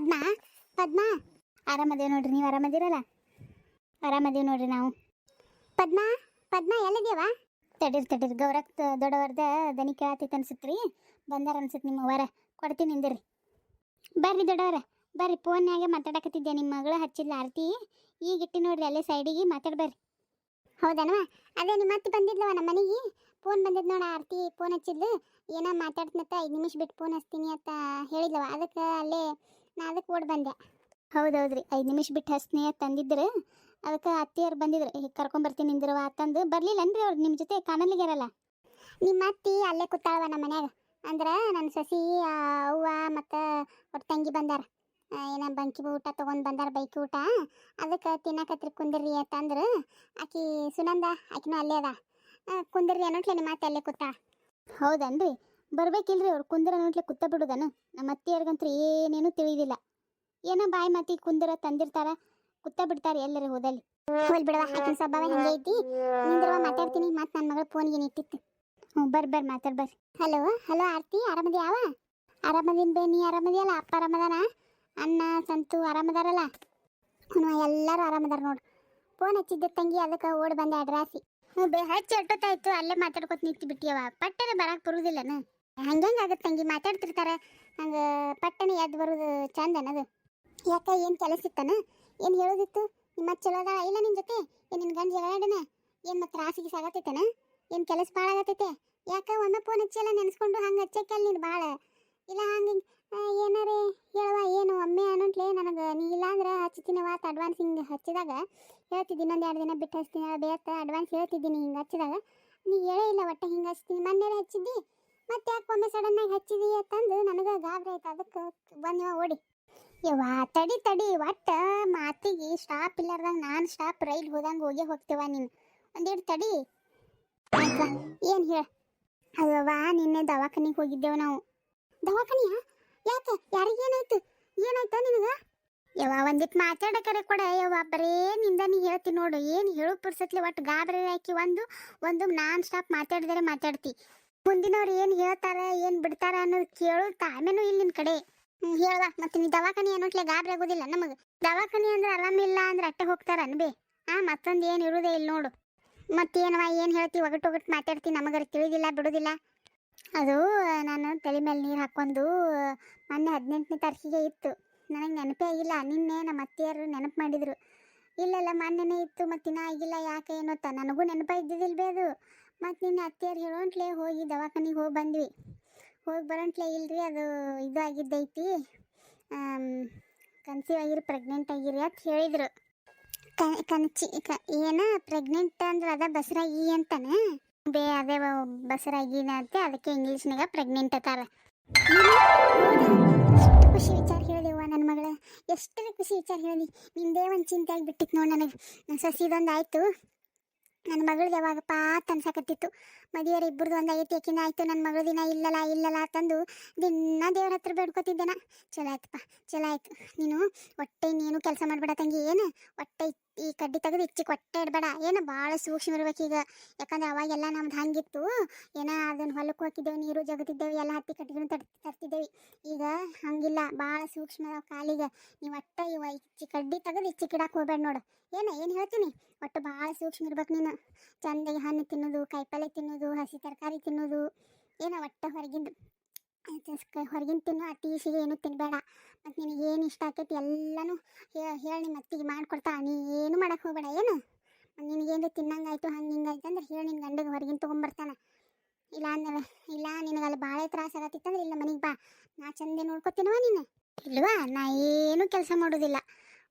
ಪದ್ಮ? ಪದ್ಮ? ಆರಾಮದೇವ್ ನೋಡ್ರಿ, ನೀವು ಆರಾಮದಿರಲ್ಲ? ಆರಾಮದೇವ್ ನೋಡ್ರಿ ನಾವು. ಪದ್ಮ? ಪದ್ಮ ಎಲ್ಲಿದೇವ ತಡೀರ್ ತಡೀರ್, ಗೌರಕ್ ದೊಡ್ಡವರ್ದ ದನಿ ಕೇಳತ್ತೈತೆ ಅನ್ಸುತ್ತೆ ರೀ ಬಂದಾರ ಅನ್ಸುತ್ತೆ ನಿಮ್ಮ ವರ ಕೊಡ್ತೀನಿ ನಿಂದಿರಿ ಬರ್ರಿ ದೊಡ್ಡವರ, ಬರ್ರಿ ಫೋನ್ಯಾಗೆ ಮಾತಾಡಕತ್ತಿದ್ದೆ ನಿಮ್ಮ ಮಗಳು ಹಚ್ಚಿಲ್ಲ ಆರತಿ. ಈಗ ಇಟ್ಟಿ ನೋಡ್ರಿ ಅಲ್ಲೇ ಸೈಡಿಗೆ ಮಾತಾಡ್ಬರ್ರಿ ಹೌದನವಾ ಅದೇ ನಿಮ್ಮ ಅತ್ತಿ ಬಂದಿದ್ಲವ ನಮ್ಮ ಮನೆಗೆ? ಫೋನ್ ಬಂದಿದ್ ನೋಡ ಆರತಿ ಫೋನ್ ಹಚ್ಚಿದ್ಲು. ಏನೋ ಮಾತಾಡ್ತನತ್ತ ಐದು ನಿಮಿಷ ಬಿಟ್ಟು ಫೋನ್ ಹಚ್ತೀನಿ ಅಂತ ಹೇಳಿದ್ಲವ ಅದಕ್ಕೆ ಅಲ್ಲೇ ನಾ ಅದಕ್ಕೆ ಓಡ್ ಬಂದೆ. ಹೌದೌದ್ರಿ ಐದು ನಿಮಿಷ ಬಿಟ್ಟು ಅಂತ ತಂದಿದ್ರು. ಅದಕ್ಕೆ ಅತ್ತಿಯವ್ರು ಬಂದಿದ್ರು ಈಗ ಕರ್ಕೊಂಬರ್ತೀನಿ ನಿಂದಿರುವ ಅಂತಂದು ಬರ್ಲಿಲ್ಲನ್ರಿ ಅವ್ರು ನಿಮ್ಮ ಜೊತೆ ಕಾಣಲಿಗಿರಲ್ಲ. ನಿಮ್ಮ ಅತ್ತಿ ಅಲ್ಲೇ ಕೂತಾಳವ ನಮ್ಮ ಮನ್ಯಾಗ. ಅಂದ್ರೆ ನನ್ನ ಸಸಿ ಅವ್ವ ಮತ್ತು ಅವ್ರ ತಂಗಿ ಬಂದಾರ. ಏನ ಬಂಕಿ ಊಟ ತೊಗೊಂಡು ಬಂದಾರ ಬೈಕಿ ಊಟ. ಅದಕ್ಕೆ ತಿನ್ನಕತ್ರಿ ಕುಂದಿರ್ರಿ ಅಂತಂದ್ರೆ ಆಕಿ ಸುನಂದ ಆಕಿನೂ ಅಲ್ಲೇ ಅದ. ಕುಂದಿರ್ರಿ ಅನ್ನೋಟ್ಲೆ ನಿಮ್ಮ ಅತ್ತೆ ಅಲ್ಲೇ ಕೂತಾಳ. ಹೌದನ್ರಿ ಬರ್ಬೇಕಿಲ್ರಿ ಅವ್ರು ಕುಂದ್ರ ಅನ್ನೋಟ್ಲೆ ಕುತ್ತ ಬಿಡುದನು ನಮ್ಮ ಅತ್ತಿಯರ್ಗಂತೂ ಏನೇನು ತಿಳಿದಿಲ್ಲ. ಏನೋ ಬಾಯಿ ಮಾತಿ ಕುಂದ್ರ ತಂದಿರ್ತಾರ ಕುತ್ತ ಬಿಡ್ತಾರೆ ಎಲ್ಲರೂ ಹೋದಲ್ಲಿ. ಹೋಲ್ ಬಿಡವ ಹಾಕಿನ ಸ್ವಭಾವ ಹೆಂಗೆ ಐತಿ. ನಿಂದ್ರವ ಮಾತಾಡ್ತೀನಿ ಮತ್ತೆ ನನ್ನ ಮಗಳ ಫೋನ್ಗೆ ನಿಟ್ಟಿತ್ತು ಹ್ಞೂ ಬರ್ ಬರ್ ಮಾತಾಡ್ ಬರ್ರಿ. ಹಲೋ ಹಲೋ ಆರ್ತಿ, ಆರಾಮದಿ ಯಾವ? ಆರಾಮದಿನ ಬೇ, ನೀ ಆರಾಮದಿಯಲ್ಲ? ಅಪ್ಪ ಆರಾಮದಾನ? ಅಣ್ಣ, ಸಂತು ಆರಾಮದಾರಲ್ಲ? ಹ್ಞೂ, ಎಲ್ಲರೂ ಆರಾಮದಾರ ನೋಡು. ಫೋನ್ ಹಚ್ಚಿದ್ದೆ ತಂಗಿ ಅದಕ್ಕೆ ಓಡ್ ಬಂದೆ ಅಡ್ರಾಸಿ. ಹ್ಞೂ ಬೇ, ಹಚ್ಚಿ ಎಷ್ಟೊತ್ತಾಯ್ತು ಅಲ್ಲೇ ಮಾತಾಡ್ಕೊತ ನಿಂತು ಬಿಟ್ಟಿಯವ ಪಟ್ಟನೆ ಬರಕ್ಕೆ ಬರುದಿಲ್ಲನ? ಹಂಗಂಗೆ ಆಗತ್ತೆ ತಂಗಿ, ಮಾತಾಡ್ತಿರ್ತಾರೆ. ಹಂಗೆ ಪಟ್ಟನೆ ಎದ್ದು ಬರೋದು ಚಂದ ಅನ್ನೋದು. ಯಾಕ, ಏನು ಕೆಲಸ ಇತ್ತಾನ? ಏನು ಹೇಳೋದಿತ್ತು? ನಿಮ್ಮ ಚಲೋ ಅದಾಳ? ಇಲ್ಲ ನಿನ್ನ ಜೊತೆ? ಏನು ನಿನ್ನ ಗಂಡ ಜಗಳಾಡನ ಏನು ಮತ್ತೆ ರಾಸಿಗೆ ಸಾಗತೈತನ? ಏನು ಕೆಲಸ ಭಾಳ ಆಗತೈತೆ? ಯಾಕ ಒಮ್ಮೆ ಫೋನ್ ಹಚ್ಚಲ್ಲ ನೆನೆಸ್ಕೊಂಡು ಹಂಗೆ ಹಚ್ಚಕ್ಕಲ್ಲ ನೀನು ಭಾಳ ಇಲ್ಲ ಹಂಗೆ ಏನಾರೇ ಹೇಳುವ, ಏನು ಒಮ್ಮೆ ಅನ್ನೋಟ್ಲೆ ನನಗೆ ನೀ ಇಲ್ಲ ಅಂದ್ರೆ ಹಚ್ತೀನವ ವಾತ್ ಅಡ್ವಾನ್ಸ್ ಹಿಂಗೆ ಹಚ್ಚಿದಾಗ ಹೇಳ್ತಿದ್ದೀನಿ ಇನ್ನೊಂದು ಎರಡು ದಿನ ಬಿಟ್ಟು ಹಚ್ತೀನಿ ಅಡ್ವಾನ್ಸ್ ಹೇಳ್ತಿದ್ದೀನಿ ಹಿಂಗೆ ಹಚ್ಚಿದಾಗ, ನೀ ಹೇಳೇ ಇಲ್ಲ ಒಟ್ಟೆ ಹಿಂಗೆ ಹಚ್ತೀನಿ. ಮೊನ್ನೆ ಹಚ್ಚಿದ್ದಿ? ಮತ್ತೆ ಯಾಕೆ ಒಮ್ಮೆ ಸಡನ್ನಾಗಿ ಹಚ್ಚಿದಿ ಅಂತಂದು ನನಗೆ ಗಾಬರಿ ಆಯ್ತು. ಅದಕ್ಕೆ ಬಂದಿವ ಓಡಿ. ಯವ್ವ, ತಡಿ ತಡಿ, ಒಟ್ಟ ಮಾತಿಗೆ ಸ್ಟಾಪ್ ಇಲ್ಲಾರ್ದಂಗ ನಾನು ಸ್ಟಾಪ್ ರೈಲ್ ಹೋದಂಗೆ ಹೋಗಿ ಹೋಗ್ತೇವ ನೀನು. ಒಂದಿಡ್ ತಡಿ. ಏನು ಹೇಳ? ಅಯ್ಯವ್ವ ನಿನ್ನೆ ದವಾಖಾನಿಗೆ ಹೋಗಿದ್ದೆವು ನಾವು. ದವಾಖಾನಿಯ? ಯಾಕೆ? ಯಾರಿಗೇನಾಯ್ತು ಏನಾಯ್ತ? ನಿನಗ? ಯವ್ವ ಒಂದಿಟ್ಟು ಮಾತಾಡಕರೆ ಕೊಡ. ಯವ್ವ, ಬರೇ ನಿಂದ ನೀ ಹೇಳ್ತಿ ನೋಡು. ಏನು ಹೇಳು ಪುರ್ಸತ್ಲಿ ಒಟ್ಟು ಗಾಬರಿ ಹಾಕಿ ಒಂದು ಒಂದು ನಾನ್ ಸ್ಟಾಪ್ ಮಾತಾಡಿದರೆ ಮಾತಾಡ್ತಿ. ಮುಂದಿನವ್ರು ಏನು ಹೇಳ್ತಾರೆ, ಏನು ಬಿಡ್ತಾರ ಅನ್ನೋದು ಕೇಳೋ ತಾಮೇನೂ ಇಲ್ಲಿ ನಿನ್ನ ಕಡೆ. ಹೇಳ ಮತ್ತೆ ನೀ ದವಾಖಾನಿ ಅನ್ನೋಟ್ಲೆ ಗಾಬರಿ ಆಗೋದಿಲ್ಲ. ನಮಗೆ ದವಾಖಾನೆ ಅಂದ್ರೆ ಆರಾಮಿಲ್ಲ ಅಂದ್ರೆ ಅಟ್ಟೆ ಹೋಗ್ತಾರ ಅನ್ಬಿ. ಆ, ಮತ್ತೊಂದು ಏನು ಇರುದೇ ಇಲ್ಲ ನೋಡು. ಮತ್ತೇನವ ಏನು ಹೇಳ್ತಿ? ಒಗಟ್ ಒಗಟ್ ಮಾತಾಡ್ತಿ. ನಮಗರ ತಿಳಿದಿಲ್ಲ, ಬಿಡುದಿಲ್ಲ. ಅದು ನಾನು ತಲೆ ಮೇಲೆ ನೀರು ಹಾಕೊಂಡು ಮೊನ್ನೆ ಹದಿನೆಂಟನೇ ತಾರೀಕಿಗೆ ಇತ್ತು. ನನಗೆ ನೆನಪೇ ಆಗಿಲ್ಲ. ನಿನ್ನೆ ನಮ್ಮ ಅತ್ತೆಯರು ನೆನಪು ಮಾಡಿದ್ರು. ಇಲ್ಲಲ್ಲ ಮೊನ್ನೆನೇ ಇತ್ತು, ಮತ್ತು ಇನ್ನೂ ಆಗಿಲ್ಲ ಯಾಕೆ ಏನೋ ನನಗೂ ನೆನಪ ಇದ್ದಿದ್ದಿಲ್ಲ ಬೇ ಅದು. ಮತ್ತು ನಿನ್ನ ಅತ್ತೆಯರು ಹೇಳೋಂಟ್ಲೆ, ಹೋಗಿ ದವಾಖಾನಿಗೆ ಹೋಗಿ ಬಂದ್ವಿ. ಹೋಗಿ ಬರೋಂಟ್ಲೆ ಇಲ್ರಿ, ಅದು ಇದು ಆಗಿದ್ದೈತಿ. ಕನ್ಸೀವ್ ಆಗಿರಿ ಪ್ರೆಗ್ನೆಂಟ್ ಆಗಿರಿ ಅಂತ ಹೇಳಿದ್ರು. ಕನ್ಚಿ ಕ, ಏನ ಪ್ರೆಗ್ನೆಂಟ್ ಅಂದ್ರೆ ಅದ ಬಸರಾಗಿ ಅಂತಾನೆ? ಬೇ, ಅದೇ ಬಸರಾಗಿ ಅಂತ, ಅದಕ್ಕೆ ಇಂಗ್ಲೀಷ್ನಾಗ ಪ್ರೆಗ್ನೆಂಟ್ ಅತಾರ. ಖುಷಿ ವಿಚಾರ ಹೇಳಿದೆವ್ವ ನನ್ನ ಮಗಳ. ಎಷ್ಟರ ಖುಷಿ ವಿಚಾರ ಹೇಳಿ ನಿಂದೇ ಒಂದು ಚಿಂತೆ ಆಗಿಬಿಟ್ಟಿತ್ತು ನೋಡಿ ನನಗೆ. ಸಸಿದೊಂದು ಆಯಿತು. ನನ್ನ ಮಗಳು ಯಾವಾಗಪ್ಪ ಅಂತ ಅನ್ಸಕತ್ತಿತ್ತು. ಮದುವೆಯರ ಇಬ್ಬರದು ಒಂದು ಐತಿ ಯಾಕಿನ ಆಯ್ತು ನನ್ನ ಮಗಳ ದಿನ ಇಲ್ಲಲ್ಲ ಇಲ್ಲಲ್ಲ ತಂದು ದಿನ ದೇವ್ರ ಹತ್ರ ಬೇಡ್ಕೊತಿದ್ದೆನ. ಚಲೋ ಆಯ್ತಪ್ಪ, ಚಲೋ ಆಯ್ತು. ನೀನು ಹೊಟ್ಟೆ ನೀನು ಕೆಲಸ ಮಾಡಬೇಡ ತಂಗಿ, ಏನು? ಹೊಟ್ಟೆ ಈ ಕಡ್ಡಿ ತೆಗೆದು ಇಚ್ಚಿ ಹೊಟ್ಟೆ ಇಡಬೇಡ. ಏನು ಭಾಳ ಸೂಕ್ಷ್ಮ ಇರ್ಬೇಕೀಗ ಯಾಕಂದ್ರೆ ಅವಾಗೆಲ್ಲ ನಮ್ದು ಹಂಗಿತ್ತು. ಏನೋ ಅದನ್ನ ಹೊಲಕ್ಕೆ ಹೋಗಿದ್ದೇವೆ ನೀರು ಜಗತಿದ್ದೇವೆ, ಎಲ್ಲ ಹತ್ತಿ ಕಟ್ಟಿಗೆ ತರ್ ತರ್ತಿದ್ದೇವೆ. ಈಗ ಹಂಗಿಲ್ಲ ಭಾಳ ಸೂಕ್ಷ್ಮ ಕಾಲಿಗೆ. ನೀವು ಒಟ್ಟೆ ಇವ ಇಚ್ಚಿ ಕಡ್ಡಿ ತೆಗೆದು ಇಚ್ಚಿ ಇಡಕ್ಕೆ ಹೋಗ್ಬೇಡ ನೋಡು. ಏನು ಏನು ಹೇಳ್ತೀನಿ ಒಟ್ಟು ಭಾಳ ಸೂಕ್ಷ್ಮ ಇರ್ಬೇಕು ನೀನು. ಚಂದಾಗಿ ಹಣ್ಣು ತಿನ್ನೋದು, ಕಾಯಿಪಲ್ಲೆ ತಿನ್ನೋದು ಹಸಿ ತರಕಾರಿ ತಿನ್ನೋದು, ಏನೋ ಒಟ್ಟು ಹೊರಗಿಂದು ಹೊರಗಿನ ತಿನ್ನು ಅತಿ ಸಿಹಿ ಏನು ತಿನ್ನಬೇಡ ಮತ್ತು ನಿನಗೆ ಏನು ಇಷ್ಟ ಆಕೈತಿ ಎಲ್ಲನೂ ಹೇಳಿ ನಿಮ್ಮ ಅತ್ತಿಗೆ ಮಾಡ್ಕೊಡ್ತಾ. ನೀ ಏನು ಮಾಡಕ್ಕೆ ಹೋಗಬೇಡ, ಏನು? ನಿನಗೇನು ತಿನ್ನಂಗಾಯ್ತು ಹಂಗೆ ಹಿಂಗಾಯ್ತು ಅಂದ್ರೆ ಹೇಳಿ ನಿನ್ನ ಗಂಡಗೆ ಹೊರಗಿನ ತೊಗೊಂಬರ್ತಾನೆ. ಇಲ್ಲ ಅಂದ್ರೆ, ಇಲ್ಲ ನಿನಗೆ ಅಲ್ಲಿ ಭಾಳ ತ್ರಾಸ ಆಗತ್ತಿತ್ತಂದ್ರೆ ಇಲ್ಲ ಮನೆಗೆ ಬಾ. ನಾ ಚಂದೆ ನೋಡ್ಕೊತೀನವ ನೀನು. ಇಲ್ವಾ? ನಾ ಏನು ಕೆಲಸ ಮಾಡೋದಿಲ್ಲ.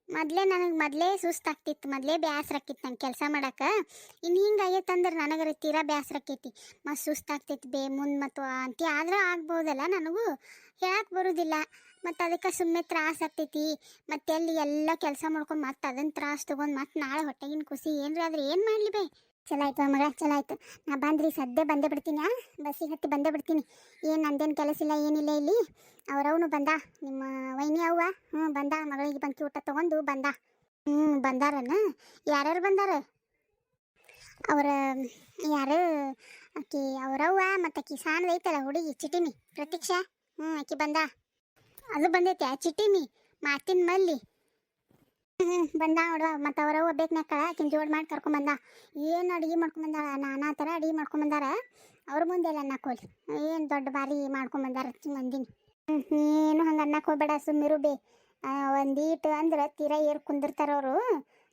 ಮೊದಲೇ ನನಗೆ ಮೊದಲೇ ಸುಸ್ತಾಗ್ತಿತ್ತು, ಮೊದಲೇ ಬೇಸರ ಆಕಿತ್ತು ನಂಗೆ ಕೆಲಸ ಮಾಡಕ್ಕೆ. ಇನ್ನು ಹಿಂಗೆ ಆಗೈತಂದ್ರೆ ನನಗರ ತೀರಾ ಬೇಸರಕ್ಕೈತಿ ಮತ್ತು ಸುಸ್ತಾಗ್ತೈತಿ ಬೇ, ಮುಂದೆ ಮತ್ತು ಅಂತಿ ಆದ್ರೆ ಆಗ್ಬೋದಲ್ಲ ನನಗೂ. ಹೇಳಕ್ಕೆ ಬರೋದಿಲ್ಲ. ಮತ್ತು ಅದಕ್ಕೆ ಸುಮ್ಮನೆ ತ್ರಾಸ ಆಗ್ತೈತಿ. ಮತ್ತೆ ಅಲ್ಲಿ ಎಲ್ಲ ಕೆಲಸ ಮಾಡ್ಕೊಂಡು ಮತ್ತೆ ಅದನ್ನು ತ್ರಾಸ ತೊಗೊಂಡು ಮತ್ತೆ ನಾಳೆ ಹೊಟ್ಟೆಗಿನ ಖುಷಿ. ಏನ್ರಿ ಆದ್ರೆ ಏನು ಮಾಡಲಿ ಬೇ? ಚಲೋ ಆಯ್ತು ಮಗ ಚಲೋ ಆಯ್ತು ನಾ ಬಂದ್ರಿ ಸದ್ಯ ಬಂದೇ ಬಿಡ್ತೀನಿ, ಆ? ಬಸ್ಸಿಗೆ ಹತ್ತಿ ಬಂದೇ ಬಿಡ್ತೀನಿ. ಏನು ನಂದೇನು ಕೆಲಸ ಇಲ್ಲ, ಏನಿಲ್ಲ ಇಲ್ಲಿ? ಅವರವನು ಬಂದ, ನಿಮ್ಮ ವೈನಿ ಅವ್ವ? ಹ್ಞೂ ಬಂದ, ಮಗಳಿಗೆ ಬಂಕಿ ಊಟ ತೊಗೊಂಡು ಬಂದ. ಹ್ಞೂ ಬಂದಾರನ? ಯಾರ್ಯಾರು ಬಂದಾರ? ಅವರ, ಯಾರು? ಆಕಿ ಅವರವ್ವ ಮತ್ತು ಆಕಿ ಸಾಣದ ಐತಲ್ಲ ಹುಡುಗಿ, ಚಿಟಿಮಿ, ಪ್ರತೀಕ್ಷಾ? ಹ್ಞೂ ಆಕಿ ಬಂದ. ಅದು ಬಂದೈತೆ ಚಿಟಿಮಿ, ಮಾತಿನ ಮಲ್ಲಿ. ಬಂದ ನೋಡುವ. ಮತ್ತು ಅವರ ಒಬ್ಬೇಕ್ನಾಕ ಆಕಿನ ಜೋಡ್ ಮಾಡಿ ಕರ್ಕೊಂಬಂದ ಏನು ಅಡುಗೆ ಮಾಡ್ಕೊಂಬಂದಾಳ ನಾನಾ ಥರ ಅಡುಗೆ ಮಾಡ್ಕೊಂಬಂದಾರ ಅವ್ರ ಮುಂದೆ ಎಲ್ಲ ಅನ್ನಕ್ಕೋಲಿ ಏನು ದೊಡ್ಡ ಬಾರಿ ಮಾಡ್ಕೊಂಬಂದಾರ ಅಂದಿನಿ ಏನು ಹಂಗೆ ಅನ್ನಕ್ಕೆ ಹೋಗ್ಬೇಡ ಸುಮ್ಮಿರು ಬೇ ಒಂದೀಟು ಅಂದ್ರೆ ತೀರಾ ಏರ್ ಕುಂದಿರ್ತಾರ ಅವರು.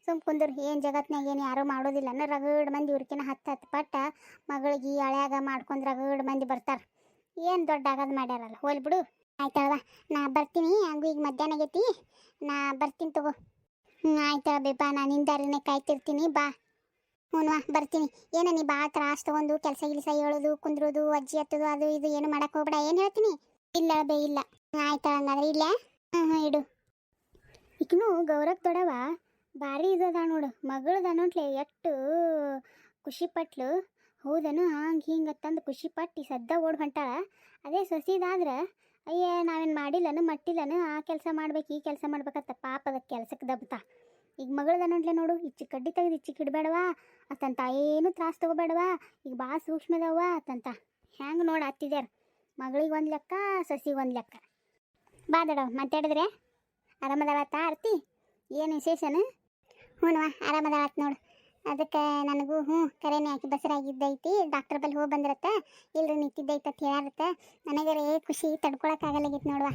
ಸುಮ್ ಕುಂದ್ರ, ಏನು ಜಗತ್ನಾಗ ಏನು ಯಾರೂ ಮಾಡೋದಿಲ್ಲ. ಅಂದ್ರೆ ರಗಡ್ ಮಂದಿ ಇವ್ರಕಿನ ಹತ್ತು ಹತ್ತು ಪಟ್ಟ ಮಗಳಿಗೆ ಹಳ್ಯಾಗ ಮಾಡ್ಕೊಂಡು ರಗಡ್ ಮಂದಿ ಬರ್ತಾರೆ. ಏನು ದೊಡ್ಡ ಆಗೋದು ಮಾಡ್ಯಾರಲ್ಲ. ಹೋಲ್ ಬಿಡು. ಆಯ್ತಲ್ವಾ ನಾ ಬರ್ತೀನಿ. ಹಂಗೂ ಈಗ ಮಧ್ಯಾಹ್ನ ಆಗೈತಿ. ನಾ ಬರ್ತೀನಿ ತಗೋ. ಹ್ಞೂ ಆಯ್ತಳ ಬಾ, ನಾನು ನಿಂದಾರನೇ ಕಾಯ್ತಿರ್ತೀನಿ, ಬಾ. ಹ್ಞೂ ಬರ್ತೀನಿ. ಏನ ನೀ ಬಾ ತ್ರಾಸ್ ತಗೊಂಡು ಕೆಲಸ ಗಿಲ್ಸ ಹೇಳೋದು, ಕುಂದ್ರೋದು, ಅಜ್ಜಿ ಹತ್ತೋದು, ಅದು ಇದು ಏನು ಮಾಡಕ್ಕೆ ಹೋಗ್ಬೇಡ, ಏನು ಹೇಳ್ತೀನಿ? ಇಲ್ಲ ಬೇ ಇಲ್ಲ. ಆಯ್ತು ಹಂಗಾದ್ರೆ ಇಲ್ಲ ಹ್ಞೂ ಹ್ಞೂ ಇಡು. ಇಕ್ಕನು ಗೌರವ್ ದೊಡವ ಭಾರಿ ಇದದ ನೋಡು, ಮಗಳದ ನೋಡ್ಲೆ ಎಷ್ಟು ಖುಷಿ ಪಟ್ಲು ಹೌದನು, ಹಂಗೆ ಹಿಂಗೆ ತಂದು ಖುಷಿ ಪಟ್ಟು ಸದ್ದ ಓಡ್ ಹೊಂಟಾಳ. ಅದೇ ಸೊಸಿದಾದ್ರೆ ಅಯ್ಯ, ನಾವೇನು ಮಾಡಿಲ್ಲನು, ಮಟ್ಟಿಲ್ಲನು, ಆ ಕೆಲಸ ಮಾಡ್ಬೇಕು, ಈ ಕೆಲಸ ಮಾಡ್ಬೇಕಂತ ಅದಕ್ಕೆ ಕೆಲ್ಸಕ್ಕೆ ದಬ್ತ ಈಗ ಮಗಳದ ನೋಡ್ಲೆ ನೋಡು ಇಚ್ಚಿ ಕಡ್ಡಿ ತೆಗೆದು ಇಚ್ಚಿಗೆ ಇಡಬೇಡವಾ, ಅತ್ತಂತ ಏನು ತ್ರಾಸ ತಗೋಬೇಡವಾ, ಈಗ ಭಾಳ ಸೂಕ್ಷ್ಮದವ ಅತ್ತಂತ. ಹೆಂಗೆ ನೋಡಿ ಹತ್ತಿದ್ಯಾರ ಮಗಳಿಗೆ ಒಂದು ಲೆಕ್ಕ, ಸಸಿಗೆ ಒಂದು ಲೆಕ್ಕ. ಬಾದಡವ ಮಾತಾಡಿದ್ರೆ? ಆರಾಮದಾಳತ್ತ ಆರ್ತಿ? ಏನು ವಿಶೇಷನು? ಹ್ಞೂ ಆರಾಮದಾಳತ್ ನೋಡು. ಅದಕ್ಕೆ ನನಗೂ ಹ್ಞೂ ಕರೆನೇ ಹಾಕಿ ಬಸರಾಗಿದ್ದೈತಿ ಡಾಕ್ಟರ್ ಬಲ್ಲಿ ಹೋಗಿ ಬಂದಿರತ್ತ, ಇಲ್ರಿ ನಿಂತಿದ್ದೈತೆ ಅಂತ ನನಗೆ ರೇ ಖುಷಿ ತಡ್ಕೊಳಕ್ಕಾಗಲ್ಲಾಗಿತ್ತು ನೋಡುವ.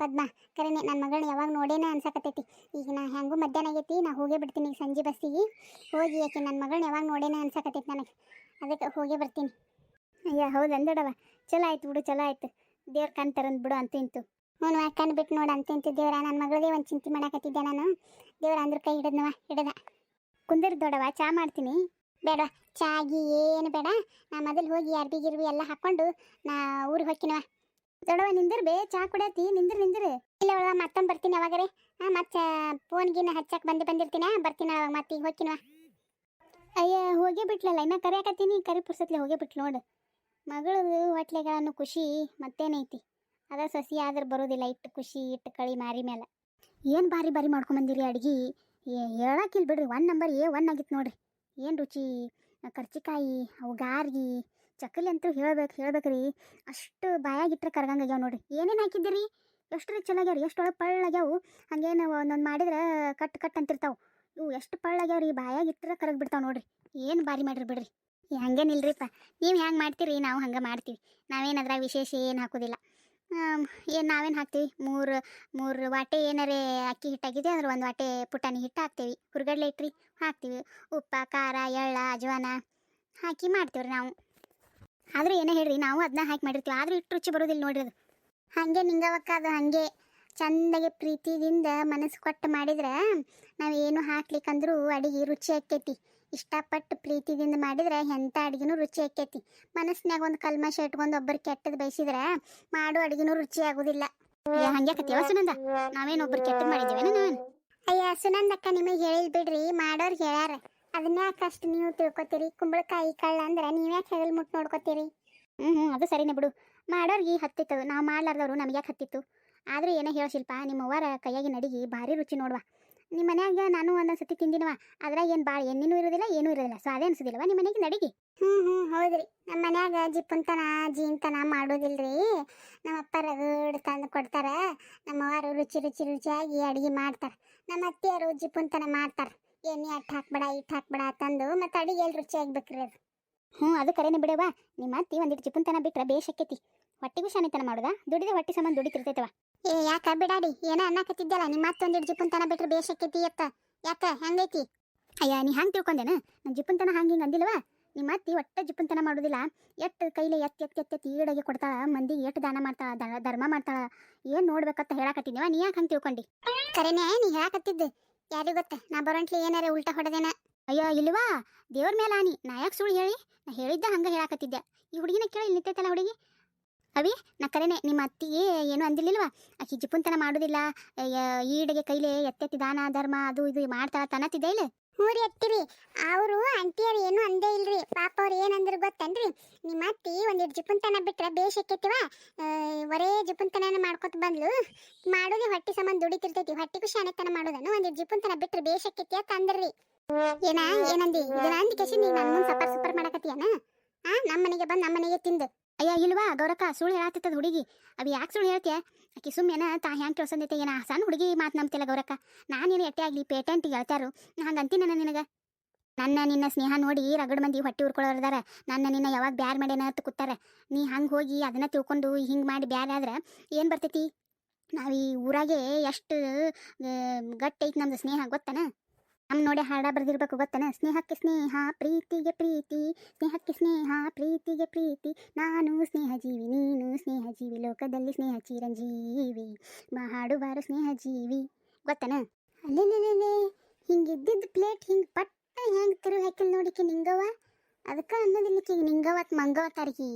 ಪದ್ಮ, ಕರೆನೇ ನನ್ನ ಮಗಳನ್ನ ಯಾವಾಗ ನೋಡೇನ ಅನ್ಸಕತ್ತೈತಿ. ಈಗ ನಾ ಹೆಂಗೂ ಮಧ್ಯಾಹ್ನ ಆಗೈತಿ, ನಾ ಹೋಗೇ ಬಿಡ್ತೀನಿ ಈಗ ಸಂಜೆ ಬಸ್ಸಿಗೆ. ಹೋಗಿ ಯಾಕೆ ನನ್ನ ಮಗಳನ್ನ ಯಾವಾಗ ನೋಡೇನ ಅನ್ಸಕತ್ತೈತಿ ನನಗೆ. ಅದಕ್ಕೆ ಹೋಗೇ ಬರ್ತೀನಿ. ಅಯ್ಯ, ಹೌದು ಅಂದಡವ ಚಲೋ ಆಯ್ತು ಬಿಡು, ಚಲೋ ಆಯ್ತು. ದೇವ್ರ ಕಾಣ್ತಾರಂದ್ ಬಿಡು ಅಂತ ಇಂತು ಹ್ಞೂ ಕಣ್ ಬಿಟ್ಟು ನೋಡು ಅಂತ ಇಂತು ದೇವ್ರ ನನ್ನ ಮಗಳದೇ ಒಂದು ಚಿಂತೆ ಮಾಡಕತ್ತಿದ್ದೆ ನಾನು. ದೇವ್ರ ಅಂದ್ರ ಕೈ ಹಿಡಿದ್ನವ ಹಿಡ್ದ. ಕುಂದರ್ ದೊಡವ ಚಾ ಮಾಡ್ತೀನಿ. ಬೇಡ ಚಾ ಗಿ ಏನು ಬೇಡ. ನಾ ಮೊದಲು ಹೋಗಿ ಅರ್ಬಿ ಗಿರ್ಬಿ ಎಲ್ಲ ಹಾಕೊಂಡು ನಾ ಊರಿಗೆ ಹೋಗ್ತೀನವ ದೊಡವ ನಿಂದಿರ್ ಬೇ, ಚಾ ಕುಡಿಯತಿ ನಿಂದಿರು ನಿಂದಿರು. ಇಲ್ಲ ಒಳಗ ಮತ್ತೊಂದು ಬರ್ತೀನಿ ಅವಾಗರೆ. ಹಾಂ ಮತ್ತೆ ಫೋನ್ ಗಿನ್ನ ಹಚ್ಚಕ್ಕೆ ಬಂದು ಬಂದಿರ್ತೀನ? ಬರ್ತೀನಿ ಅವಾಗ ಮತ್ತೆ ಈಗ ಹೋಗ್ತೀನವ ಅಯ್ಯ, ಹೋಗೇ ಬಿಟ್ಲಲ್ಲ, ಇನ್ನ ಕರಿಯಾಕತ್ತೀನಿ. ಕರಿ ಪುರ್ಸತ್ಲೆ ಹೋಗೇ ಬಿಟ್ಲು ನೋಡು. ಮಗಳದು ಹೊಟ್ಲೆಗಳನ್ನು ಖುಷಿ ಮತ್ತೇನೈತಿ ಅದ ಸಸಿ ಆದ್ರೆ ಬರೋದಿಲ್ಲ, ಇಟ್ಟು ಖುಷಿ, ಇಟ್ಟು ಕಳಿ ಮಾರಿ ಮೇಲೆ ಏನು ಬಾರಿ ಬಾರಿ ಮಾಡ್ಕೊಂಬಂದಿರಿ ಅಡ್ಗೆ? ಹೇಳಕ್ಕಿಲ್ಲ ಬಿಡ್ರಿ ಒನ್ ನಂಬರ್ ಏ ಒನ್ ಆಗಿತ್ತು ನೋಡ್ರಿ. ಏನು ರುಚಿ? ಕರ್ಚಿಕಾಯಿ ಅವು ಗಾರ್ಗಿ ಚಕ್ಕಲಿ ಅಂತೂ ಹೇಳ್ಬೇಕು, ಹೇಳ್ಬೇಕ್ರಿ. ಅಷ್ಟು ಬಾಯಾಗಿಟ್ರೆ ಕರ್ಗಂಗಾಗ್ಯಾವ ನೋಡ್ರಿ. ಏನೇನು ಹಾಕಿದ್ದೀರಿ? ಎಷ್ಟು ಚಲೋ ಆಗ್ಯಾವ ಎಷ್ಟು ಒಳಗೆ ಪಳ್ಳಾಗ್ಯಾವು ಹಂಗೇನು ಒಂದೊಂದು ಮಾಡಿದ್ರೆ ಕಟ್ ಕಟ್ ಅಂತಿರ್ತಾವೆ. ಇವು ಎಷ್ಟು ಪಳ್ಳಾಗ್ಯಾವ ರೀ ಬಾಯಾಗಿಟ್ರೆ ಕರಗ್ ಬಿಡ್ತಾವೆ ನೋಡ್ರಿ. ಏನು ಬಾರಿ ಮಾಡಿರಿ ಬಿಡ್ರಿ. ಹಂಗೇನಿಲ್ರಿಪ್ಪ ನೀವು ಹೆಂಗೆ ಮಾಡ್ತೀರಿ, ನಾವು ಹಂಗೆ ಮಾಡ್ತೀವಿ. ನಾವೇನು ವಿಶೇಷ ಏನು ಹಾಕೋದಿಲ್ಲ. ಏನು ನಾವೇನು ಹಾಕ್ತೀವಿ? ಮೂರು ಮೂರು ವಾಟೆ ಏನಾರೇ ಅಕ್ಕಿ ಹಿಟ್ಟಾಗಿದೆ ಅಂದ್ರೆ ಒಂದು ವಾಟೆ ಪುಟಾಣಿ ಹಿಟ್ಟು ಹಾಕ್ತೀವಿ. ಹುರ್ಗಡ್ಲೆ ಇಟ್ರಿ ಹಾಕ್ತೀವಿ. ಉಪ್ಪ, ಖಾರ, ಎಳ್ಳ, ಅಜ್ವಾನ ಹಾಕಿ ಮಾಡ್ತೀವ್ರಿ ನಾವು. ಆದ್ರೆ ಏನೇ ಹೇಳ್ರಿ, ನಾವು ಅದನ್ನ ಹಾಕಿ ಮಾಡಿರ್ತೀವಿ. ಆದ್ರೆ ಇಟ್ಟು ರುಚಿ ಬರೋದಿಲ್ಲ ನೋಡ್ರಿ ಅದು. ಹಾಗೆ ನಿಂಗವಕ್ಕ ಅದು ಹಾಗೆ ಚಂದಾಗಿ ಪ್ರೀತಿದಿಂದ ಮನಸ್ಸು ಕೊಟ್ಟು ಮಾಡಿದ್ರೆ ನಾವು ಏನು ಹಾಕ್ಲಿಕ್ಕಂದ್ರೂ ಅಡುಗೆ ರುಚಿ ಆಕ್ಕೈತಿ. ಇಷ್ಟಪಟ್ಟು ಪ್ರೀತಿದಿಂದ ಮಾಡಿದ್ರೆ ಎಂಥ ಅಡುಗೆನೂ ರುಚಿ ಆಕೈತಿ ಮನಸ್ಸಿನಾಗ ಒಂದು ಕಲ್ಮಶ ಇಟ್ಕೊಂಡು ಒಬ್ಬರು ಕೆಟ್ಟದ್ದು ಬಯಸಿದ್ರೆ ಮಾಡೋ ಅಡುಗೆನೂ ರುಚಿ ಆಗೋದಿಲ್ಲ. ಹಂಗೆ ಕತ್ತೀವ ಸುನಂದ? ನಾವೇನು ಒಬ್ಬರು ಕೆಟ್ಟ ಮಾಡಿದ್ದೀವೇನು ನಾವೇನು? ಅಯ್ಯ, ಸುನಂದಕ್ಕ ನಿಮಗೆ ಹೇಳಿ ಬಿಡ್ರಿ, ಮಾಡೋರು ಹೇಳ್ಯಾರ. ಅದನ್ನ ಕಷ್ಟ ನೀವು ತಿಳ್ಕೊತೀರಿ? ಕುಂಬಳಕಾಯಿ ಕಳ್ಳ ಅಂದ್ರೆ ನೀವ್ಯಾಕೆ ಹೆಗಲ್ ಮುಟ್ಟು ನೋಡ್ಕೊತೀರಿ? ಹ್ಞೂ ಹ್ಞೂ ಅದು ಸರಿನೇ ಬಿಡು. ಮಾಡೋರ್ಗೆ ಹತ್ತಿತ್ತು. ನಾವು ಮಾಡ್ಲಾರ್ದವ್ರು ನಮ್ಗೆ ಹತ್ತಿತ್ತು? ಆದ್ರೆ ಏನೋ ಹೇಳೋ ಶಿಲ್ಪ ನಿಮ್ಮ ಅವ್ವಾರ ಕೈಯಾಗಿ ನಡಿಗೆ ಭಾರಿ ರುಚಿ ನೋಡುವ. ನಿಮ್ಮ ಮನ್ಯಾಗ ನಾನು ಒಂದೊಂದು ಸತಿ ತಿಂದಿನವ ಅದ್ರಾಗ ಏನು ಭಾಳ ಎಣ್ಣೆನೂ ಇರೋದಿಲ್ಲ ಏನೂ ಇರೋದಿಲ್ಲ. ಸೊ ಅದೇ ಅನ್ಸೋದಿಲ್ಲವ ನಿಮ್ಮ ಮನೆಗೆ ಅಡಿಗೆ? ಹ್ಞೂ ಹ್ಞೂ ಹೌದ್ರಿ. ನಮ್ಮ ಮನ್ಯಾಗ ಜಿಪ್ಪುಂತನ ಜೀನ್ತನ ಮಾಡೋದಿಲ್ರಿ. ನಮ್ಮ ಅಪ್ಪ ರಗಡ್ ತಂದು ಕೊಡ್ತಾರ. ನಮ್ಮ ಅವರು ರುಚಿ ರುಚಿ ರುಚಿಯಾಗಿ ಅಡಿಗೆ ಮಾಡ್ತಾರೆ. ನಮ್ಮ ಅತ್ತೆಯರು ಜಿಪ್ಪುಂತನ ಮಾಡ್ತಾರೆ. ಎಣ್ಣೆ ಅಟ್ಟು ಹಾಕ್ಬೇಡ ಇಟ್ಟು ಹಾಕ್ಬೇಡ ತಂದು ಮತ್ತೆ ಅಡಿಗೆ ಎಲ್ಲಿ ರುಚಿಯಾಗಿ ಆಗ್ಬೇಕ್ರಿ ಅದು? ಹ್ಞೂ ಅದು ಕರೆನೇ ಬಿಡವಾ ನಿಮ್ಮ ಅತ್ತಿ ಒಂದಿಟ್ಟು ಜಿಪ್ಪುಂತನ ಬಿಟ್ರೆ ಬೇಷಕ್ಕೈತಿ ಹೊಟ್ಟಿಗೂ ಶಾನಿತನ ಮಾಡೋದಾ? ದುಡಿದ ಹೊಟ್ಟಿ ಸಂಬಂಧ ದುಡಿತಿರ್ತೈತವ ಏ ಯಾಕ ಬಿಡಾಡಿ? ಏನ ಅನ್ನಕತ್ತಿದ್ದಲ್ಲ ನಿಮ್ಮ ಅತ್ತ ಒಂದಿಟ್ಟು ಜಿಪ್ಪುಂತನ ಬಿಟ್ರೆ ಬೇಷಕ್ಕೈತಿ ಎತ್ತ? ಯಾಕ? ಹೆಂಗೈತಿ? ಅಯ್ಯ ನೀ ಹಂಗೆ ತಿಳ್ಕೊಂಡೇನ? ನನ್ನ ಜಿಪ್ಪುಂತನ ಹಂಗೆ ಹಿಂಗೆ ಅಂದಿಲ್ವಾ ನಿಮ್ಮ ಅತ್ತಿ ಒಟ್ಟ ಜಿಪ್ಪುಂತನ ಮಾಡೋದಿಲ್ಲ. ಎಟ್ಟು ಕೈಲಿ ಎತ್ತಿ ಎತ್ತಿ ಎತ್ತಿ ಈಡಾಗಿ ಕೊಡ್ತಾಳ ಮಂದಿಗೆ ಎಷ್ಟು ದಾನ ಮಾಡ್ತಾಳ ಧರ್ಮ ಮಾಡ್ತಾಳ ಏನ್ ನೋಡ್ಬೇಕಂತ ಹೇಳಕತ್ತಿದ್ದೀವ ನೀ ಯಾಕೆ ಹಂಗೆ ತಿಳ್ಕೊಂಡಿ? ಕರೆನೇ ನೀ ಹೇಳಕತ್ತಿದ್ದೆ. ಯಾರಿಗೂ ಗೊತ್ತ ನಾ ಬರೋಂಟ್ಲಿ ಏನಾರ ಉಲ್ಟಾ ಹೊಡೆದೇನ? ಅಯ್ಯೋ ಇಲ್ವಾ ದೇವ್ರ ಮೇಲೆ ಆನಿ. ನಾ ಯಾಕೆ ಸುಳ್ಳು ಹೇಳಿ? ನಾ ಹೇಳಿದ್ದ ಹಂಗೆ ಹೇಳಕತ್ತಿದ್ದೆ. ಈ ಹುಡುಗಿನ ಕೇಳಿ ನಿಂತೈತಲ್ಲ ಹುಡುಗಿ? ಅವಿ, ನಾ ಕರೆನೆ, ನಿಮ್ಮ ಅತ್ತಿಗೆ ಏನು ಅಂದಿರ್ಲಿಲ್ವಾ? ಆಕಿ ಜಿಪುಂತನ ಮಾಡೋದಿಲ್ಲ ಈಡಿಗೆ ಕೈಲೇ ಎತ್ತೆತ್ತಿ ದಾನ ಧರ್ಮ, ಅದು ಇದು ಮಾಡ್ತಾಳ ತನತಿದೆ ಇಲ್ಲ ಹೂರಿ ಎತ್ತಿರಿ ಅವರು ಅಂಟಿಯರು ಏನು ಅಂದೇ ಇಲ್ರಿ. ಪಾಪ ಅವ್ರು ಏನಂದ್ರು ಗೊತ್ತನ್ರಿ? ನಿಮ್ಮ ಅತ್ತಿ ಒಂದಿಟ್ಟು ಜಿಪುಂತನ ಬಿಟ್ರೆ ಬೇಷಕ್ಕೈತಿವ ಒರೇ ಜಿಪುಂತನ ಮಾಡ್ಕೊತ ಬಂದ್ಲು. ಮಾಡೋದೇ ಹೊಟ್ಟಿ ಸಂಬಂಧ ದುಡಿತಿರ್ತೈತಿ ಖುಷಿ ಶಾನೆತನ ಮಾಡೋದನ್ನು ಒಂದಿಟ್ಟು ಜಿಪುಂತನ ಬಿಟ್ರೆ ಬೇಷಕ್ಕೈತಿ ಅಂತ ಅಂದ್ರಿ ಏನ, ಏನಂದಿ? ಇದನ್ನ ಅಂದಿ ಕೆಸಿ ನೀ ನನ್ನ ಸಪರ್ ಸಪರ್ ಮಾಡಕತ್ತೀಯನ? ಆ ನಮ್ಮ ಮನೆಗೆ ಬಂದು ನಮ್ಮ ಮನೆಗೆ ತಿಂದು. ಅಯ್ಯ, ಇಲ್ವಾ? ಗೌರಕ್ಕ, ಸುಳ್ಳು ಹೇಳತ್ತಿತ್ತದ ಹುಡುಗಿ. ಅವು ಯಾಕೆ ಸುಳ್ಳು ಹೇಳ್ತೀಯ? ಆಕಿ ಸುಮ್ಮನೆ ತಾ ಹ್ಯಾಂಗೆ ಕೇಳ್ಸಂದೈತೆ ಏನ ಸಣ್ಣ ಹುಡುಗಿ ಮಾತು ನಂಬ್ತಿಲ್ಲ ಗೌರಕ್ಕ. ನಾನೇನು ಎಟ್ಟೆ ಆಗಲಿ ಪೇಟೆಂಟ್ ಹೇಳ್ತಾರು. ಹಂಗೆ ಅಂತೀನಿ ನಾನು ನಿನಗೆ. ನನ್ನ ನಿನ್ನ ಸ್ನೇಹ ನೋಡಿ ರಗಡ್ ಮಂದಿ ಹೊಟ್ಟೆ ಉರ್ಕೊಳ್ಳೋರ್ದಾರ. ನನ್ನ ನಿನ್ನ ಯಾವಾಗ ಬ್ಯಾರ್ ಮಾಡ್ಯಾನ ಅಂತ ಕೂತಾರೆ. ನೀ ಹಂಗೆ ಹೋಗಿ ಅದನ್ನ ತಿಳ್ಕೊಂಡು ಹಿಂಗೆ ಮಾಡಿ ಬ್ಯಾರೆ ಆದ್ರೆ ಏನು ಬರ್ತೈತಿ? ನಾವು ಈ ಊರಾಗೆ ಎಷ್ಟು ಗಟ್ಟಿ ಐತೆ ನಮ್ದು ಸ್ನೇಹ, ಗೊತ್ತನ? ನಮ್ಮ ನೋಡಿ ಹಾಡ ಬರ್ದಿರ್ಬೇಕು ಗೊತ್ತನ? ಸ್ನೇಹಕ್ಕೆ ಸ್ನೇಹ, ಪ್ರೀತಿಗೆ ಪ್ರೀತಿ, ಸ್ನೇಹಕ್ಕೆ ಸ್ನೇಹ, ಪ್ರೀತಿಗೆ ಪ್ರೀತಿ. ನಾನು ಸ್ನೇಹ ಜೀವಿ ನೀನು ಸ್ನೇಹ ಜೀವಿ ಲೋಕದಲ್ಲಿ ಸ್ನೇಹ ಚಿರಂಜೀವಿ. ಹಾಡುವಾರು ಸ್ನೇಹ ಜೀವಿ ಗೊತ್ತನ? ಅಲ್ಲೇ ಹಿಂಗಿದ್ದಿದ್ದ ಪ್ಲೇಟ್ ಹಿಂಗೆ ಪಟ್ಟ ಹೆಂಗೆ ತಿರು ಹಾಕಿಲ್ ನೋಡಿಕೆ ನಿಂಗವ ಅದಕ್ಕೆ ಅನ್ನೋದಿಲ್ಲಕಿ ನಿಂಗವತ್ ಮಂಗವತ್ತಾರಿಕಿ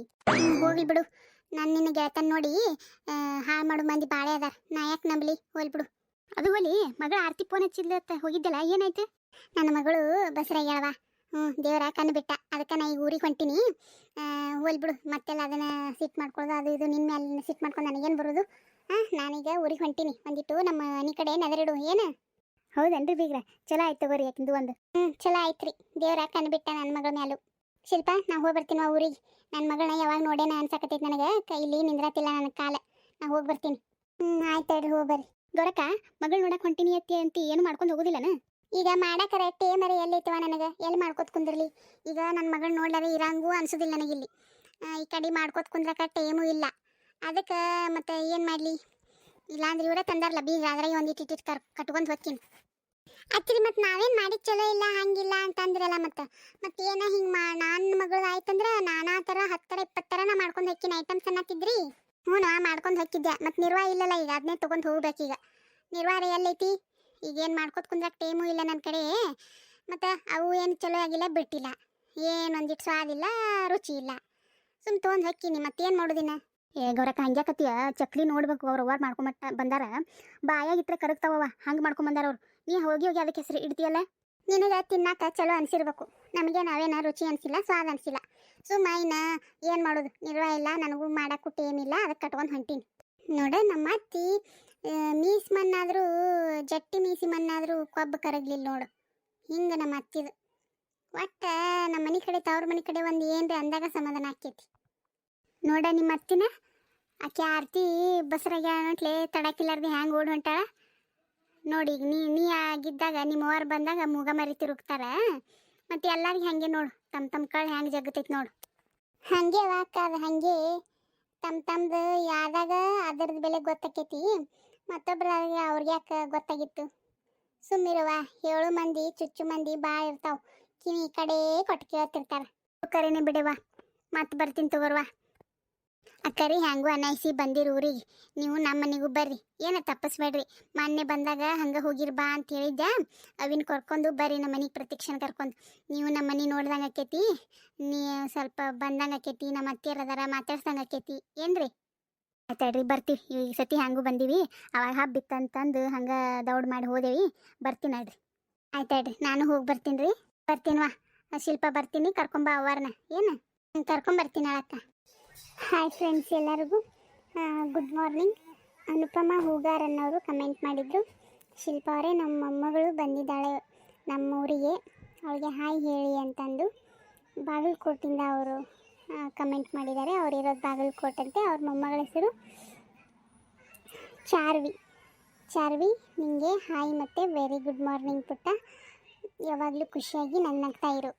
ಹೋಗ್ಲಿ ಬಿಡು. ನಾನು ನಿನ್ನ ಗೆಳತನ್ ನೋಡಿ ಹಾಳು ಮಾಡು ಮಂದಿ ಬಾಳೆ ಅದಾರ ನಾ ಯಾಕೆ ನಂಬಲಿ? ಹೋಲ್ ಬಿಡು. ಅದು ಹೋಲಿ ಮಗಳ ಆರ್ತಿ ಫೋನ್ ಹಚ್ಚಿದ್ಲತ್ತ ಹೋಗಿದ್ದಲ್ಲ ಏನಾಯ್ತು? ನನ್ನ ಮಗಳು ಬಸರಾಗ್ಯಾಳವ ಹ್ಞೂ ದೇವರ ಕಣ್ಣು ಬಿಟ್ಟ. ಅದಕ್ಕೆ ನಾ ಈಗ ಊರಿಗೆ ಹೊಂಟೀನಿ. ಹೋಲ್ ಬಿಡು ಮತ್ತೆಲ್ಲ ಅದನ್ನು ಸಿಟ್ ಮಾಡ್ಕೊಳ್ಳೋದು ಅದು ಇದು ನಿನ್ನ ಮೇಲೆ ಸಿಟ್ ಮಾಡ್ಕೊಂಡು ನನಗೇನು ಬರೋದು? ಹಾಂ ನಾನೀಗ ಊರಿಗೆ ಹೊಂಟೀನಿ. ಒಂದಿಟ್ಟು ನಮ್ಮ ಮನೆ ಕಡೆ ನೆದರಿಡು ಏನು? ಹೌದನ್ರಿ ಬೀಗ್ರ? ಚಲೋ ಆಯ್ತು ತಗೋರಿ ಯಾಕಿಂದು ಒಂದು. ಹ್ಞೂ ಚಲೋ ಆಯ್ತು ರೀ ದೇವ್ರ ಕಣ್ಣು ಬಿಟ್ಟ ನನ್ನ ಮಗಳ ಮ್ಯಾಲು. ಶಿಲ್ಪ ನಾ ಹೋಗಿ ಬರ್ತೀನಿ ಊರಿಗೆ. ನನ್ನ ಮಗಳನ್ನ ಯಾವಾಗ ನೋಡೇನ ಅನ್ಸಕತ್ತೈತಿ ನನಗೆ. ಕೈಲಿ ನಿಂದ್ರತಿಲ್ಲ ನನ್ನ ಕಾಲ. ನಾ ಹೋಗಿ ಬರ್ತೀನಿ. ಹ್ಞೂ ಆಯ್ತು ಹೇಳ್ರಿ ಹೋಗಿ ಬರ್ರಿ. ಗೌರಕ್ಕ ಮಗಳು ನೋಡಕ್ ಹೊಂಟಿನಿ ಅತ್ತಿ ಅಂತ, ಏನು ಮಾಡ್ಕೊಂಡು ಹೋಗೋದಿಲ್ಲನ? ಈಗ ಮಾಡಕರ ಎಲ್ಲಿ ಐತವ ನನಗೆ? ಎಲ್ಲಿ ಮಾಡ್ಕೊತ ಕುಂದಿರ್ಲಿ? ಈಗ ನನ್ನ ಮಗಳು ನೋಡ್ಲಾರ ಇರಂಗೂ ಅನ್ಸೋದಿಲ್ಲ ನನಗಿಲ್ಲಿ ಇಲ್ಲಿ. ಈ ಕಡೆ ಮಾಡ್ಕೊತ ಕುಂದ್ರಕ ಟೇಮು ಇಲ್ಲ. ಅದಕ್ಕೆ ಮತ್ತೆ ಏನು ಮಾಡಲಿ? ಇಲ್ಲಾಂದ್ರೆ ಇವರೇ ತಂದಾರಲ್ಲ ಬೀಗ ಅದ್ರಾಗೆ ಒಂದು ಇಟ್ಟಿಟ್ಟು ಕರ್, ಕಟ್ಕೊಂಡು ಹೋಗ್ತೀನಿ. ಅತ್ತಿರಿ, ಮತ್ತೆ ನಾವೇನು ಮಾಡಿದ್ ಚಲೋ ಇಲ್ಲ, ಹಂಗಿಲ್ಲ ಅಂತಂದ್ರಲ್ಲ ಮತ್ತೆ. ಮತ್ತೆ ಏನ ಹಿಂಗೆ ಮಾ ನನ್ನ ಮಗಳು ಆಯ್ತಂದ್ರ ನಾನಾ ಥರ ಹತ್ತರ, ಇಪ್ಪತ್ತರ ನಾ ಮಾಡ್ಕೊಂಡು ಹೋಗ್ತೀನಿ. ಐಟಮ್ಸ್ ಅನ್ನತ್ತಿದ್ರಿ ಹ್ಞೂ ನಾ ಮಾಡ್ಕೊಂಡು ಹಾಕಿದ್ದೆ ಮತ್ತು ನಿರ್ವಾ ಇಲ್ಲಲ್ಲ ಈಗ ಅದನ್ನೇ ತೊಗೊಂಡು ಹೋಗ್ಬೇಕೀಗ. ನಿರ್ವಾರ ಎಲ್ಲೈತಿ? ಈಗೇನು ಮಾಡ್ಕೊತ ಕುಂದ್ರಕ್ಕೆ ಟೈಮು ಇಲ್ಲ ನನ್ನ ಕಡೆ. ಮತ್ತು ಅವು ಏನು ಚಲೋ ಆಗಿಲ್ಲ, ಬಿಟ್ಟಿಲ್ಲ. ಏನು ಒಂದಿಟ್ಟು ಸ್ವಾದಿಲ್ಲ ರುಚಿ ಇಲ್ಲ. ಸುಮ್ ತೊಗೊಂಡು ಹಾಕಿನಿ ಮತ್ತೇನು ಮಾಡೋದಿನ ಏ ಗೌರಕ್ಕ ಹಂಗ್ಯಾಕತ್ತೀಯ ಚಕ್ಲಿ ನೋಡ್ಬೇಕು, ಅವ್ರು ಅವ್ರು ಮಾಡ್ಕೊಂಬಟ್ಟ ಬಂದಾರ. ಬಾಯಾಗಿಟ್ರೆ ಕರಗ್ತಾವವ ಹಂಗೆ ಮಾಡ್ಕೊಂಬಂದಾರ ಅವ್ರು. ನೀ ಹೋಗಿ ಹೋಗಿ ಅದಕ್ಕೆ ಹೆಸರು ಇಡ್ತೀಯಲ್ಲ? ನಿನಗೆ ತಿನ್ನಾಕ ಚಲೋ ಅನಿಸಿರ್ಬೇಕು. ನಮಗೆ ನಾವೇನ ರುಚಿ ಅನಿಸಿಲ್ಲ, ಸ್ವಾದ ಅನ್ಸಿಲ್ಲ. ಸುಮ್ಮ ಇನ್ನ ಏನು ಮಾಡೋದು? ನಿರ್ವಾಹ ಇಲ್ಲ, ನನಗೂ ಮಾಡಕ್ಕೂ ಏನಿಲ್ಲ ಅದಕ್ಕೆ ಕಟ್ಕೊಂಡು ಹೊಂಟೀನಿ. ನೋಡ, ನಮ್ಮ ಅತ್ತಿ ಮೀಸ್ ಮಣ್ಣಾದರೂ, ಜಟ್ಟಿ ಮೀಸಿ ಮಣ್ಣಾದರೂ ಕೊಬ್ಬು ಕರಗ್ಲಿಲ್ಲ ನೋಡು. ಹಿಂಗೆ ನಮ್ಮ ಅತ್ತಿದು. ಒಟ್ಟ ನಮ್ಮ ಮನೆ ಕಡೆ, ತವ್ರ ಮನೆ ಕಡೆ ಒಂದು ಏನ್ರಿ ಅಂದಾಗ ಸಮಾಧಾನ ಆಕೈತಿ. ನೋಡ ನಿಮ್ಮ ಅತ್ತಿನ, ಆಕೆ ಆರ್ತಿ ಬಸರಾಗ್ಯಾನಟ್ಲೆ ತಡಕಿಲ್ಲಾರ್ದು ಹ್ಯಾಂಗೆ ಓಡ್ ಹೊಂಟಾಳ. ನೋಡಿ ಈಗ ನೀ ನೀ ಆಗಿದ್ದಾಗ ನಿಮ್ಮ ಅವ್ರು ಬಂದಾಗ ಮೂಗ ಮರಿ ತಿರುಗ್ತಾರ. ಮತ್ತೆ ಎಲ್ಲರಿಗೆ ಹಂಗೆ ನೋಡು ತಮ್ಮ ತಮ್ಮ ಕಳ್ ಹೆಂಗೆ ಜಗತೈತಿ ನೋಡು. ಹಂಗೆ ವಾಕ ಅದು ಹಂಗೆ ತಮ್ಮ ತಮ್ದು ಯಾವ್ದಾಗ ಅದರದ್ದು ಬೆಲೆ ಗೊತ್ತಾಕೈತಿ, ಮತ್ತೊಬ್ರಾಗ ಅವ್ರಿಗೆ ಯಾಕೆ ಗೊತ್ತಾಗಿತ್ತು? ಸುಮ್ಮಿರುವ ಏಳು ಮಂದಿ, ಚುಚ್ಚು ಮಂದಿ ಭಾಳ ಇರ್ತಾವ. ಕಿವಿ ಕಡೆ ಕೊಟ್ಟು ಕೇಳ್ತಿರ್ತಾರ. ಕರೆನೇ ಬಿಡವ ಮತ್ತೆ ಬರ್ತೀನಿ ತಗೋರ್ವಾ. ಅಕ್ಕರಿ, ಹ್ಯಾಂಗೂ ಅನಾಯಿಸಿ ಬಂದಿರ ಊರಿಗೆ ನೀವು ನಮ್ಮ ಮನೆಗೂ ಬರ್ರಿ. ಏನ ತಪ್ಪಿಸ್ಬೇಡ್ರಿ. ಮೊನ್ನೆ ಬಂದಾಗ ಹಂಗೆ ಹೋಗಿರ್ ಬಾ ಅಂತ ಹೇಳಿದ್ದೆ ಅವಿನ ಕರ್ಕೊಂಡು ಬರ್ರಿ ನಮ್ಮ ಮನೆಗೆ ಪ್ರತಿಕ್ಷಣ ಕರ್ಕೊಂಡು. ನೀವು ನಮ್ಮ ಮನೆ ನೋಡ್ದಂಗೆ ಆಕೈತಿ. ನೀ ಸ್ವಲ್ಪ ಬಂದಂಗೆ ಆಕೈತಿ, ನಮ್ಮ ಅತ್ತಿಯರ್ ಅದಾರ, ಮಾತಾಡ್ಸ್ದಂಗೆ ಆಕೈತಿ. ಏನ್ರಿ? ಆಯ್ತಾಡ್ರಿ ಬರ್ತೀವಿ. ಈ ಸತಿ ಹ್ಯಾಂಗೂ ಬಂದೀವಿ. ಅವಾಗ ಹಬ್ಬ ಇತ್ತಂತಂದು ಹಂಗೆ ದೌಡ್ ಮಾಡಿ ಹೋದೇವಿ. ಬರ್ತೀನಿ ನೋಡ್ರಿ. ಆಯ್ತಾಡ್ರಿ ನಾನು ಹೋಗಿ ಬರ್ತೀನಿ ರೀ. ಬರ್ತೀನಿ ವಾ. ಶಿಲ್ಪ ಬರ್ತೀನಿ ಕರ್ಕೊಂಬ ಅವರ್ನ ಏನು? ಕರ್ಕೊಂಬರ್ತೀನಿ ಅಳಕ್ಕ ಹಾಯ್ ಫ್ರೆಂಡ್ಸ್ ಎಲ್ಲರಿಗೂ ಗುಡ್ ಮಾರ್ನಿಂಗ್ ಅನುಪಮ ಹೂಗಾರ್ ಅನ್ನೋರು ಕಮೆಂಟ್ ಮಾಡಿದ್ರು. ಶಿಲ್ಪ ಅವರೇ, ನಮ್ಮ ಮೊಮ್ಮಗಳು ಬಂದಿದ್ದಾಳೆ ನಮ್ಮ ಊರಿಗೆ ಅವಳಿಗೆ ಹಾಯ್ ಹೇಳಿ ಅಂತಂದು ಬಾಗಲಕೋಟಿಂದ ಅವರು ಕಮೆಂಟ್ ಮಾಡಿದ್ದಾರೆ. ಅವ್ರು ಇರೋದು ಬಾಗಲಕೋಟಂತೆ ಅವ್ರ ಮೊಮ್ಮಗಳ ಹೆಸರು ಚಾರ್ವಿ. ಚಾರ್ವಿ ನಿಮಗೆ ಹಾಯ್ ಮತ್ತು ವೆರಿ ಗುಡ್ ಮಾರ್ನಿಂಗ್ ಪುಟ್ಟ. ಯಾವಾಗಲೂ ಖುಷಿಯಾಗಿ ನನ್ನಗ್ತಾ ಇರು.